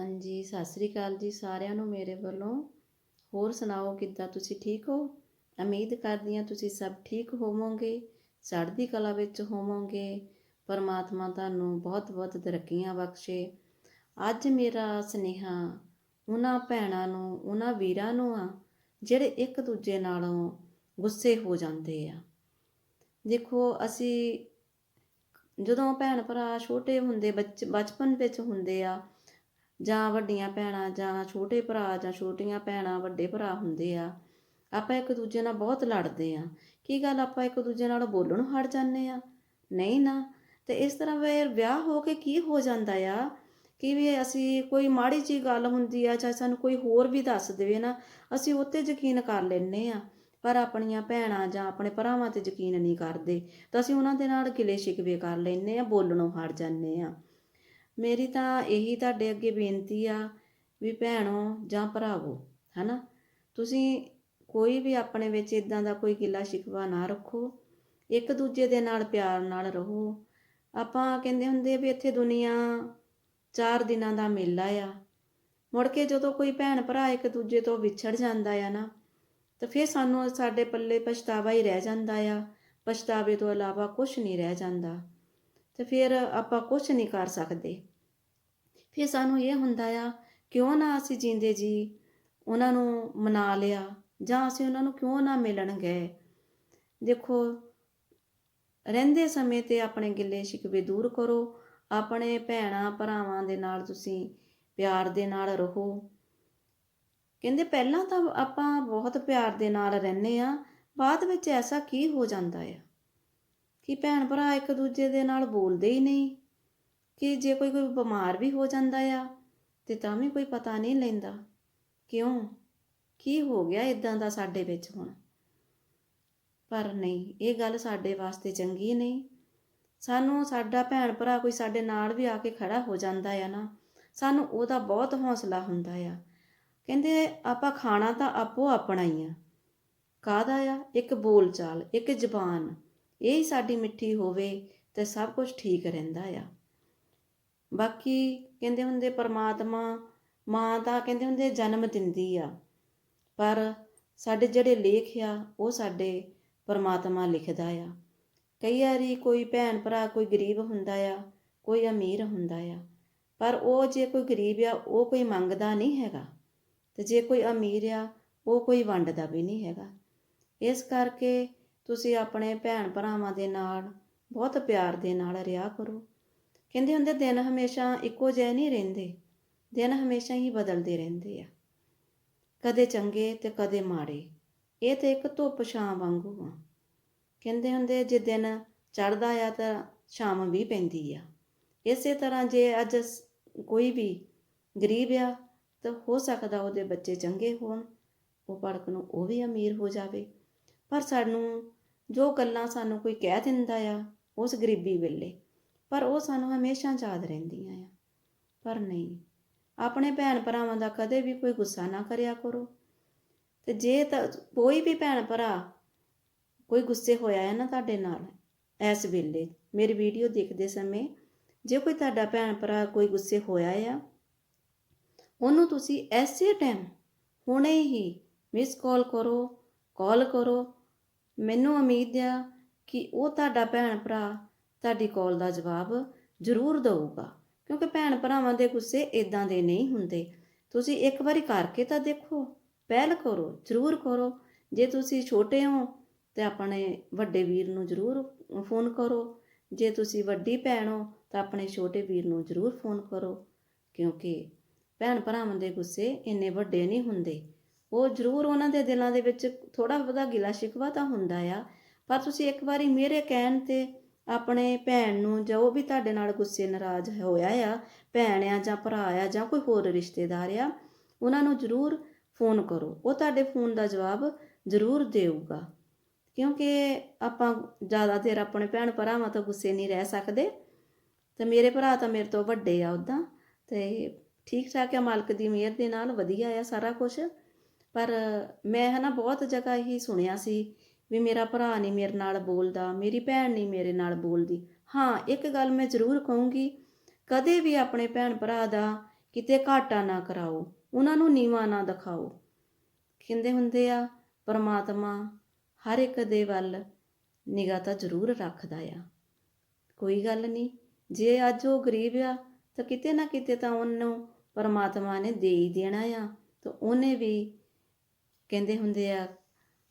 ਹਾਂਜੀ, ਸਤਿ ਸ੍ਰੀ ਅਕਾਲ ਜੀ ਸਾਰਿਆਂ ਨੂੰ ਮੇਰੇ ਵੱਲੋਂ। ਹੋਰ ਸੁਣਾਓ, ਕਿੱਦਾਂ ਤੁਸੀਂ ਠੀਕ ਹੋ? ਉਮੀਦ ਕਰਦੀ ਹਾਂ ਤੁਸੀਂ ਸਭ ਠੀਕ ਹੋਵੋਗੇ, ਚੜ੍ਹਦੀ ਕਲਾ ਵਿੱਚ ਹੋਵੋਗੇ। ਪਰਮਾਤਮਾ ਤੁਹਾਨੂੰ ਬਹੁਤ-ਬਹੁਤ ਤਰੱਕੀਆਂ ਬਖਸ਼ੇ। ਅੱਜ ਮੇਰਾ ਸੁਨੇਹਾ ਉਹਨਾਂ ਭੈਣਾਂ ਨੂੰ, ਉਹਨਾਂ ਵੀਰਾਂ ਨੂੰ ਆ, ਜਿਹੜੇ ਇੱਕ ਦੂਜੇ ਨਾਲੋਂ ਗੁੱਸੇ ਹੋ ਜਾਂਦੇ ਆ। ਦੇਖੋ, ਅਸੀਂ ਜਦੋਂ ਭੈਣ ਭਰਾ ਛੋਟੇ ਹੁੰਦੇ, ਬੱਚ, ਬਚਪਨ ਵਿੱਚ ਹੁੰਦੇ ਆ ਜਾਂ ਵੱਡੀਆਂ ਭੈਣਾਂ ਜਾਂ ਛੋਟੇ ਭਰਾ ਜਾਂ ਛੋਟੀਆਂ ਭੈਣਾਂ ਵੱਡੇ ਭਰਾ ਹੁੰਦੇ ਆ, ਆਪਾਂ ਇੱਕ ਦੂਜੇ ਨਾਲ ਬਹੁਤ ਲੜਦੇ ਆ। ਕੀ ਗੱਲ ਆਪਾਂ ਇੱਕ ਦੂਜੇ ਨਾਲ ਬੋਲਣੋਂ ਹਟ ਜਾਂਦੇ ਆ? ਨਹੀਂ ਨਾ। ਤੇ ਇਸ ਤਰ੍ਹਾਂ ਫਿਰ ਵਿਆਹ ਹੋ ਕੇ ਕੀ ਹੋ ਜਾਂਦਾ ਆ? ਕਿ ਵੀ ਅਸੀਂ ਕੋਈ ਮਾੜੀ ਜੀ ਗੱਲ ਹੁੰਦੀ ਆ ਚਾਹੇ ਸਾਨੂੰ ਕੋਈ ਹੋਰ ਵੀ ਦੱਸ ਦੇਵੇ ਨਾ, ਅਸੀਂ ਉੱਤੇ ਯਕੀਨ ਕਰ ਲੈਂਦੇ ਆ। ਪਰ ਆਪਣੀਆਂ ਭੈਣਾਂ ਜਾਂ ਆਪਣੇ ਭਰਾਵਾਂ ਤੇ ਯਕੀਨ ਨਹੀਂ ਕਰਦੇ। ਤਾਂ ਅਸੀਂ ਉਹਨਾਂ ਦੇ ਨਾਲ ਗਿਲੇ ਸ਼ਿਕਵੇ ਕਰ ਲੈਂਦੇ ਆ, ਬੋਲਣੋਂ ਹਟ ਜਾਂਦੇ ਆ। ਮੇਰੀ ਤਾਂ ਇਹੀ ਤੁਹਾਡੇ ਅੱਗੇ ਬੇਨਤੀ ਆ ਵੀ ਭੈਣੋ ਜਾਂ ਭਰਾਵੋ, ਹਨਾ? ਤੁਸੀਂ ਕੋਈ ਵੀ ਆਪਣੇ ਵਿੱਚ ਇਦਾਂ ਦਾ ਕੋਈ ਗਿਲਾ ਸ਼ਿਕਵਾ ਨਾ ਰੱਖੋ। ਇੱਕ ਦੂਜੇ ਦੇ ਨਾਲ ਪਿਆਰ ਨਾਲ ਰਹੋ। ਆਪਾਂ ਕਹਿੰਦੇ ਹੁੰਦੇ ਵੀ ਇੱਥੇ ਦੁਨੀਆ ਚਾਰ ਦਿਨਾਂ ਦਾ ਮੇਲਾ ਆ। ਮੁੜ ਕੇ ਜਦੋਂ ਕੋਈ ਭੈਣ ਭਰਾ ਇੱਕ ਦੂਜੇ ਤੋਂ ਵਿਛੜ ਜਾਂਦਾ ਆ ਨਾ, ਤਾਂ ਫਿਰ ਸਾਨੂੰ ਸਾਡੇ ਪੱਲੇ ਪਛਤਾਵਾ ਹੀ ਰਹਿ ਜਾਂਦਾ ਆ। ਪਛਤਾਵੇ ਤੋਂ ਇਲਾਵਾ ਕੁਝ ਨਹੀਂ ਰਹਿ ਜਾਂਦਾ। ਤੇ ਫਿਰ ਆਪਾਂ ਕੁਝ ਨਹੀਂ ਕਰ ਸਕਦੇ। ਫਿਰ ਸਾਨੂੰ ਇਹ ਹੁੰਦਾ ਆ, ਕਿਉਂ ਨਾ ਅਸੀਂ ਜਿੰਦੇ ਜੀ? ਉਹਨਾਂ ਨੂੰ ਮਨਾ ਲਿਆ ਜਾਂ ਅਸੀਂ ਉਹਨਾਂ ਨੂੰ ਕਿਉਂ ਨਾ ਮਿਲਣ ਗਏ? ਦੇਖੋ, ਰਹਿੰਦੇ ਸਮੇਂ ਤੇ ਆਪਣੇ ਗਿੱਲੇ ਸ਼ਿਕਵੇ ਦੂਰ ਕਰੋ। ਆਪਣੇ ਭੈਣਾਂ ਭਰਾਵਾਂ ਦੇ ਨਾਲ ਤੁਸੀਂ ਪਿਆਰ ਦੇ ਨਾਲ ਰਹੋ। ਕਹਿੰਦੇ, ਪਹਿਲਾਂ ਤਾਂ ਆਪਾਂ ਬਹੁਤ ਪਿਆਰ ਦੇ ਨਾਲ ਰਹਿੰਦੇ ਆ ਬਾਅਦ ਵਿੱਚ ਐਸਾ ਕੀ ਹੋ ਜਾਂਦਾ ਆ? ਕਿ ਭੈਣ ਭਰਾ ਇੱਕ ਦੂਜੇ ਦੇ ਨਾਲ ਬੋਲਦੇ ਹੀ ਨਹੀਂ? ਕਿ ਜੇ ਕੋਈ ਕੋਈ ਬਿਮਾਰ ਵੀ ਹੋ ਜਾਂਦਾ ਆ ਤੇ ਤਾਂ ਵੀ ਕੋਈ ਪਤਾ ਨਹੀਂ ਲੈਂਦਾ। ਕਿਉਂ? ਕੀ ਹੋ ਗਿਆ ਇਦਾਂ ਦਾ ਸਾਡੇ ਵਿੱਚ ਹੁਣ? ਪਰ ਨਹੀਂ, ਇਹ ਗੱਲ ਸਾਡੇ ਵਾਸਤੇ ਚੰਗੀ ਨਹੀਂ। ਸਾਨੂੰ ਸਾਡਾ ਭੈਣ ਭਰਾ ਕੋਈ ਸਾਡੇ ਨਾਲ ਵੀ ਆ ਕੇ ਖੜਾ ਹੋ ਜਾਂਦਾ ਆ ਨਾ, ਸਾਨੂੰ ਉਹਦਾ ਬਹੁਤ ਹੌਸਲਾ ਹੁੰਦਾ ਆ। ਕਹਿੰਦੇ ਆਪਾਂ ਖਾਣਾ ਤਾਂ ਆਪੋ ਆਪਣਾ ਹੀ ਆ। ਕਾਹਦਾ ਆ? ਇੱਕ ਬੋਲ ਚਾਲ ਇੱਕ ਜ਼ਬਾਨ। ਇਹ ਹੀ ਸਾਡੀ ਮਿੱਠੀ ਹੋਵੇ ਤੇ ਸਭ ਕੁਝ ਠੀਕ ਰਹਿੰਦਾ ਆ। ਬਾਕੀ ਕਹਿੰਦੇ ਹੁੰਦੇ ਪਰਮਾਤਮਾ ਮਾਂ ਤਾਂ ਕਹਿੰਦੇ ਹੁੰਦੇ ਜਨਮ ਦਿੰਦੀ ਆ, ਪਰ ਸਾਡੇ ਜਿਹੜੇ ਲੇਖ ਆ, ਉਹ ਸਾਡੇ ਪਰਮਾਤਮਾ ਲਿਖਦਾ ਆ। ਕਈ ਵਾਰੀ ਕੋਈ ਭੈਣ ਭਰਾ ਕੋਈ ਗਰੀਬ ਹੁੰਦਾ ਆ, ਕੋਈ ਅਮੀਰ ਹੁੰਦਾ ਆ, ਪਰ ਉਹ ਜੇ ਕੋਈ ਗਰੀਬ ਆ, ਉਹ ਕੋਈ ਮੰਗਦਾ ਨਹੀਂ ਹੈਗਾ ਤੇ ਜੇ ਕੋਈ ਅਮੀਰ ਆ, ਉਹ ਕੋਈ ਵੰਡਦਾ ਵੀ ਨਹੀਂ ਹੈਗਾ। ਇਸ ਕਰਕੇ ਤੁਸੀਂ ਆਪਣੇ ਭੈਣ ਭਰਾਵਾਂ ਦੇ ਨਾਲ, ਬਹੁਤ ਪਿਆਰ ਦੇ ਨਾਲ ਰਿਹਾ ਕਰੋ। ਕਹਿੰਦੇ ਹੁੰਦੇ ਦਿਨ ਹਮੇਸ਼ਾ ਇੱਕੋ ਜਿਹੇ ਨਹੀਂ ਰਹਿੰਦੇ। ਦਿਨ ਹਮੇਸ਼ਾ ਹੀ ਬਦਲਦੇ ਰਹਿੰਦੇ ਆ। ਕਦੇ ਚੰਗੇ ਤੇ ਕਦੇ ਮਾੜੇ। ਇਹ ਤੇ ਇੱਕ ਧੁੱਪ ਛਾਂ ਵਾਂਗੂ ਆ। ਕਹਿੰਦੇ ਹੁੰਦੇ ਜੇ ਦਿਨ ਚੜਦਾ ਆ ਤਾਂ ਸ਼ਾਮ ਵੀ ਪੈਂਦੀ ਆ। ਇਸੇ ਤਰ੍ਹਾਂ ਜੇ ਅੱਜ ਕੋਈ ਵੀ ਗਰੀਬ ਆ, ਤਾਂ ਹੋ ਸਕਦਾ ਉਹਦੇ ਬੱਚੇ ਚੰਗੇ ਹੋਣ। ਉਹ ਪੜਕ ਨੂੰ ਉਹ ਵੀ ਅਮੀਰ ਹੋ ਜਾਵੇ। ਪਰ ਸਾਨੂੰ ਜੋ ਗੱਲਾਂ ਸਾਨੂੰ ਕੋਈ ਕਹਿ ਦਿੰਦਾ ਆ, ਉਸ ਗਰੀਬੀ ਵੇਲੇ ਪਰ ਉਹ ਸਾਨੂੰ ਹਮੇਸ਼ਾ ਯਾਦ ਰਹਿੰਦੀਆਂ ਆ। ਪਰ ਨਹੀਂ, ਆਪਣੇ ਭੈਣ ਭਰਾਵਾਂ ਦਾ ਕਦੇ ਵੀ ਕੋਈ ਗੁੱਸਾ ਨਾ ਕਰਿਆ ਕਰੋ। ਤੇ ਜੇ ਤਾਂ ਕੋਈ ਵੀ ਭੈਣ ਭਰਾ ਕੋਈ ਗੁੱਸੇ ਹੋਇਆ ਹੈ ਨਾ ਤੁਹਾਡੇ ਨਾਲ, ਇਸ ਵੇਲੇ ਮੇਰੀ ਵੀਡੀਓ ਦੇਖਦੇ ਸਮੇਂ ਜੇ ਕੋਈ ਤੁਹਾਡਾ ਭੈਣ ਭਰਾ ਕੋਈ ਗੁੱਸੇ ਹੋਇਆ ਆ, ਉਹਨੂੰ ਤੁਸੀਂ ਐਸੇ ਟਾਈਮ ਹੁਣੇ ਹੀ ਮਿਸ ਕਾਲ ਕਰੋ ਕਾਲ ਕਰੋ। ਮੈਨੂੰ ਉਮੀਦ ਆ ਕਿ ਉਹ ਤੁਹਾਡਾ ਭੈਣ ਭਰਾ ਤੁਹਾਡੀ ਕਾਲ ਦਾ ਜਵਾਬ ਜ਼ਰੂਰ ਦਊਗਾ। ਕਿਉਂਕਿ ਭੈਣ ਭਰਾਵਾਂ ਦੇ ਗੁੱਸੇ ਇਦਾਂ ਦੇ ਨਹੀਂ ਹੁੰਦੇ। ਤੁਸੀਂ ਇੱਕ ਵਾਰੀ ਕਰਕੇ ਤਾਂ ਦੇਖੋ, ਪਹਿਲ ਕਰੋ, ਜ਼ਰੂਰ ਕਰੋ। ਜੇ ਤੁਸੀਂ ਛੋਟੇ ਹੋ ਤੇ ਆਪਣੇ ਵੱਡੇ ਵੀਰ ਨੂੰ ਜ਼ਰੂਰ ਫੋਨ ਕਰੋ। ਜੇ ਤੁਸੀਂ ਵੱਡੀ ਭੈਣ ਹੋ ਤਾਂ ਆਪਣੇ ਛੋਟੇ ਵੀਰ ਨੂੰ ਜ਼ਰੂਰ ਫੋਨ ਕਰੋ। ਕਿਉਂਕਿ ਭੈਣ ਭਰਾਵਾਂ ਦੇ ਗੁੱਸੇ ਇੰਨੇ ਵੱਡੇ ਨਹੀਂ ਹੁੰਦੇ। ਉਹ ਜ਼ਰੂਰ ਉਹਨਾਂ ਦੇ ਦਿਲਾਂ ਦੇ ਵਿੱਚ ਥੋੜਾ ਬਹੁਤਾ ਗਿਲਾ ਸ਼ਿਕਵਾ ਤਾਂ ਹੁੰਦਾ ਆ। ਪਰ ਤੁਸੀਂ ਇੱਕ ਵਾਰੀ ਮੇਰੇ ਕਹਿਣ ਤੇ ਆਪਣੇ ਭੈਣ ਨੂੰ ਜੋ ਵੀ ਤੁਹਾਡੇ ਨਾਲ ਗੁੱਸੇ ਨਾਰਾਜ਼ ਹੋਇਆ ਆ, ਭੈਣ ਆ ਜਾਂ ਭਰਾ ਆ ਜਾਂ ਕੋਈ ਹੋਰ ਰਿਸ਼ਤੇਦਾਰ ਆ, ਉਹਨਾਂ ਨੂੰ ਜ਼ਰੂਰ ਫੋਨ ਕਰੋ। ਉਹ ਤੁਹਾਡੇ ਫੋਨ ਦਾ ਜਵਾਬ ਜ਼ਰੂਰ ਦੇਊਗਾ। ਕਿਉਂਕਿ ਆਪਾਂ ਜ਼ਿਆਦਾ ਦੇਰ ਆਪਣੇ ਭੈਣ ਭਰਾਵਾਂ ਤੋਂ ਗੁੱਸੇ ਨਹੀਂ ਰਹਿ ਸਕਦੇ, ਤੇ ਮੇਰੇ ਭਰਾ ਤਾਂ ਮੇਰੇ ਤੋਂ ਵੱਡੇ ਆ ਉਦਾਂ ਤੇ ਠੀਕ ਠਾਕ ਆ, ਮਾਲਕ ਦੀ ਮਿਹਰ ਦੇ ਨਾਲ ਵਧੀਆ ਆ ਸਾਰਾ ਕੁਝ ਪਰ ਮੈਂ ਹਨਾ ਬਹੁਤ ਜਗ੍ਹਾ ਹੀ ਸੁਣਿਆ ਸੀ ਵੀ ਮੇਰਾ ਭਰਾ ਨਹੀਂ ਮੇਰੇ ਨਾਲ ਬੋਲਦਾ, ਮੇਰੀ ਭੈਣ ਨਹੀਂ ਮੇਰੇ ਨਾਲ ਬੋਲਦੀ। ਹਾਂ, ਇੱਕ ਗੱਲ ਮੈਂ ਜ਼ਰੂਰ ਕਹੂੰਗੀ, ਕਦੇ ਵੀ ਆਪਣੇ ਭੈਣ ਭਰਾ ਦਾ ਕਿਤੇ ਘਾਟਾ ਨਾ ਕਰਾਓ, ਉਹਨਾਂ ਨੂੰ ਨੀਵਾ ਨਾ ਦਿਖਾਓ। ਕਹਿੰਦੇ ਹੁੰਦੇ ਆ, ਪਰਮਾਤਮਾ ਹਰ ਇੱਕ ਦੇ ਵੱਲ ਨਿਗਾਹ ਤਾਂ ਜ਼ਰੂਰ ਰੱਖਦਾ ਆ। ਕੋਈ ਗੱਲ ਨਹੀਂ, ਜੇ ਅੱਜ ਉਹ ਗਰੀਬ ਆ, ਤਾਂ ਕਿਤੇ ਨਾ ਕਿਤੇ ਤਾਂ ਉਹਨੂੰ ਪਰਮਾਤਮਾ ਨੇ ਦੇ ਹੀ ਦੇਣਾ ਆ, ਤਾਂ ਉਹਨੇ ਵੀ ਕਹਿੰਦੇ ਹੁੰਦੇ ਆ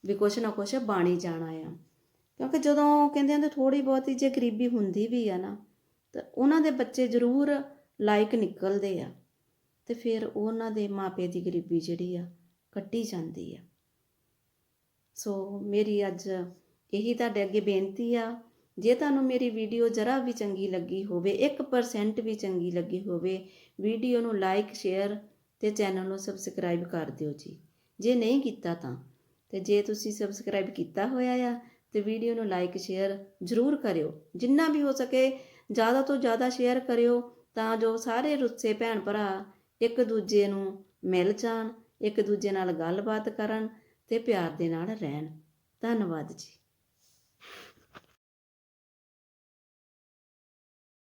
ਵੀ ਕੁਛ ਨਾ ਕੁਛ ਬਾਣੀ ਜਾਣਾ ਆ। ਕਿਉਂਕਿ ਜਦੋਂ ਕਹਿੰਦੇ ਹੁੰਦੇ ਥੋੜੀ ਬਹੁਤੀ ਜੇ ਗਰੀਬੀ ਹੁੰਦੀ ਵੀ ਆ ਨਾ, ਤਾਂ ਉਹਨਾਂ ਦੇ ਬੱਚੇ ਜ਼ਰੂਰ ਲਾਇਕ ਨਿਕਲਦੇ ਆ ਤੇ ਫਿਰ ਉਹਨਾਂ ਦੇ ਮਾਪੇ ਦੀ ਗਰੀਬੀ ਜਿਹੜੀ ਆ ਕੱਟੀ ਜਾਂਦੀ ਆ। ਸੋ ਮੇਰੀ ਅੱਜ ਇਹੀ ਤੁਹਾਡੇ ਅੱਗੇ ਬੇਨਤੀ ਆ, ਜੇ ਤੁਹਾਨੂੰ ਮੇਰੀ ਵੀਡੀਓ ਜਰਾ ਵੀ ਚੰਗੀ ਲੱਗੀ ਹੋਵੇ 1% ਵੀ ਚੰਗੀ ਲੱਗੀ ਹੋਵੇ, ਵੀਡੀਓ ਨੂੰ ਲਾਈਕ ਸ਼ੇਅਰ ਤੇ ਚੈਨਲ ਨੂੰ ਸਬਸਕ੍ਰਾਈਬ ਕਰ ਦਿਓ ਜੀ। ਜੇ ਨਹੀਂ ਕੀਤਾ ਤਾਂ ਤੇ ਜੇ ਤੁਸੀਂ ਸਬਸਕ੍ਰਾਈਬ ਕੀਤਾ ਹੋਇਆ ਆ ਤੇ ਵੀਡੀਓ ਨੂੰ ਲਾਈਕ ਸ਼ੇਅਰ ਜ਼ਰੂਰ ਕਰਿਓ। ਜਿੰਨਾ ਵੀ ਹੋ ਸਕੇ ਜ਼ਿਆਦਾ ਤੋਂ ਜ਼ਿਆਦਾ ਸ਼ੇਅਰ ਕਰਿਓ ਤਾਂ ਜੋ ਸਾਰੇ ਰੁੱਸੇ ਭੈਣ ਭਰਾ ਇੱਕ ਦੂਜੇ ਨੂੰ ਮਿਲ ਜਾਣ, ਇੱਕ ਦੂਜੇ ਨਾਲ ਗੱਲਬਾਤ ਕਰਨ ਤੇ ਪਿਆਰ ਦੇ ਨਾਲ ਰਹਿਣ। ਧੰਨਵਾਦ ਜੀ।